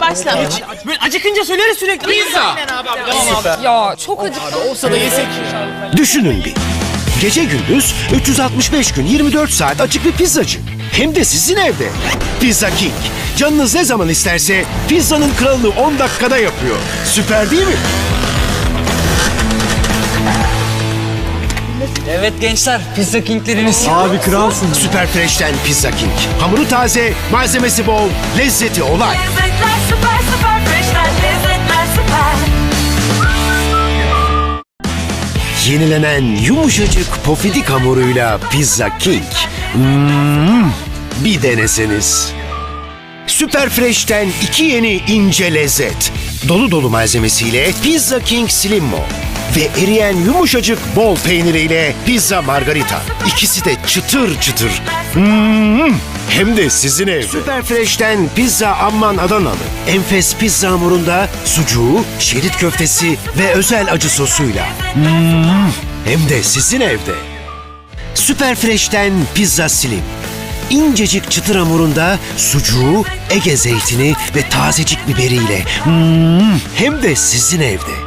Başla. Böyle acıkınca söyleriz sürekli. Pizza. Ya çok acıktım. Olsa da yesek. Düşünün bir. Gece gündüz 365 gün 24 saat açık bir pizzacı. Hem de sizin evde. Pizza King. Canınız ne zaman isterse pizzanın kralını 10 dakikada yapıyor. Süper değil mi? Evet gençler, Pizza King'leriniz. Abi kralsın. Süper Fresh'ten Pizza King. Hamuru taze, malzemesi bol, lezzeti olay. Lezzetler süper süper fresh'ten lezzetler süper. Yenilenen yumuşacık pofidik hamuruyla Pizza King. Hmm, bir deneseniz. Süper Fresh'ten iki yeni ince lezzet. Dolu dolu malzemesiyle Pizza King Slimmo. Ve eriyen yumuşacık bol peyniriyle Pizza Margarita. İkisi de çıtır çıtır. Hmm, hem de sizin evde. Süper Fresh'ten Pizza Amman Adanalı. Enfes pizza hamurunda sucuğu, şerit köftesi ve özel acı sosuyla. Hmm, hem de sizin evde. Süper Fresh'ten Pizza Slim. İncecik çıtır hamurunda sucuğu, Ege zeytini ve tazecik biberiyle. Hmm, hem de sizin evde.